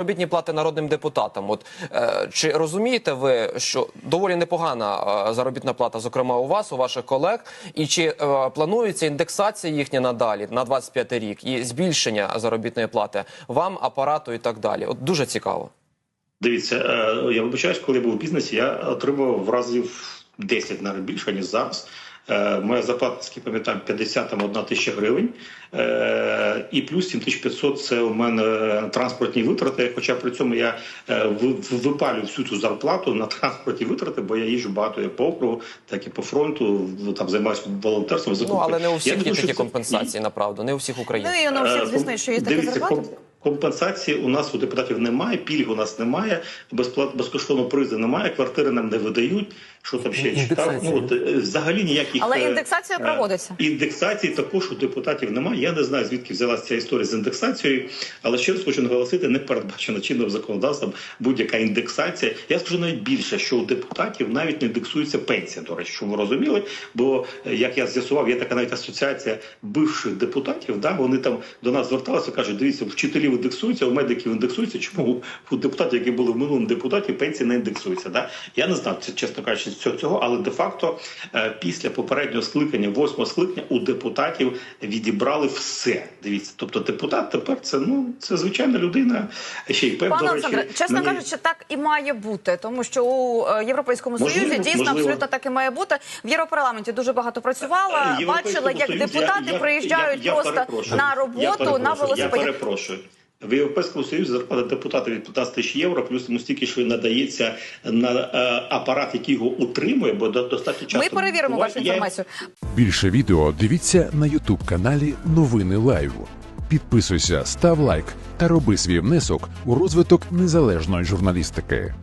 Заробітні плати народним депутатам. От е, чи розумієте ви, що доволі непогана е, заробітна плата, зокрема у вас, у ваших колег, і чи е, планується індексація їхня надалі на 25 рік і збільшення заробітної плати вам, апарату і так далі? От дуже цікаво. Дивіться, е, я вибачаюсь, коли був у бізнесі, я отримував в разів 10 навіть більше, ніж зараз. Е, Моя зарплата, наскільки пам'ятаю, 51 тисяча гривень. Е, І плюс 7500 – це у мене транспортні витрати. Хоча при цьому я е, ви- ви- випалюю всю цю зарплату на транспортні витрати, бо я їжджу багато як по округу, так і по фронту. Там займаюся волонтерством. Ну але не у всіх Я є думаю, такі це- компенсації, направду, не у всіх українців. Ну і воно всіх, звісно, що є такі дивіться, зарплати. Компенсації у нас у депутатів немає, пільг у нас немає, безплат, безкоштовно призи немає, квартири нам не видають. Що там ще читав? Ну от е, взагалі ніяких Але е, індексація е, проводиться. Індексації також у депутатів немає. Я не знаю звідки взялася ця історія з індексацією, але ще раз хочу наголосити, не передбачено чинним законодавством будь-яка індексація. Я скажу навіть більше, що у депутатів навіть не індексується пенсія. До речі, щоб ви розуміли. Бо як я з'ясував, є така навіть асоціація бивших депутатів. Да, вони там до нас зверталися, кажуть, дивіться, вчителів індексується, у медиків індексується. Чому у депутатів, які були в минулому депутаті, пенсії не індексується? Да? Я не знав це, чесно кажучи, цього, цього, але де-факто е, після попереднього скликання, восьмого скликання, у депутатів відібрали все. Дивіться, тобто депутат тепер це ну це звичайна людина. Ще й певно. Пане Олександре, чесно мені... кажучи, так і має бути, тому що у е, Європейському Можливо, Союзі дійсно можливо. абсолютно так і має бути. В Європарламенті дуже багато працювала. Е, Бачила, як депутати я- я- приїжджають я- я просто перепрошую. на Я роботу на перепрошую. Я перепрошую. В Європейському Союзі зарплата депутата від 15 тисяч євро, плюс йому стільки, що надається на е, апарат, який його утримує, бо до- достатньо часто Ми перевіримо буває- вашу Я- інформацію. Більше відео дивіться на Ютуб каналі Новини Лайв. Підписуйся, став лайк та роби свій внесок у розвиток незалежної журналістики.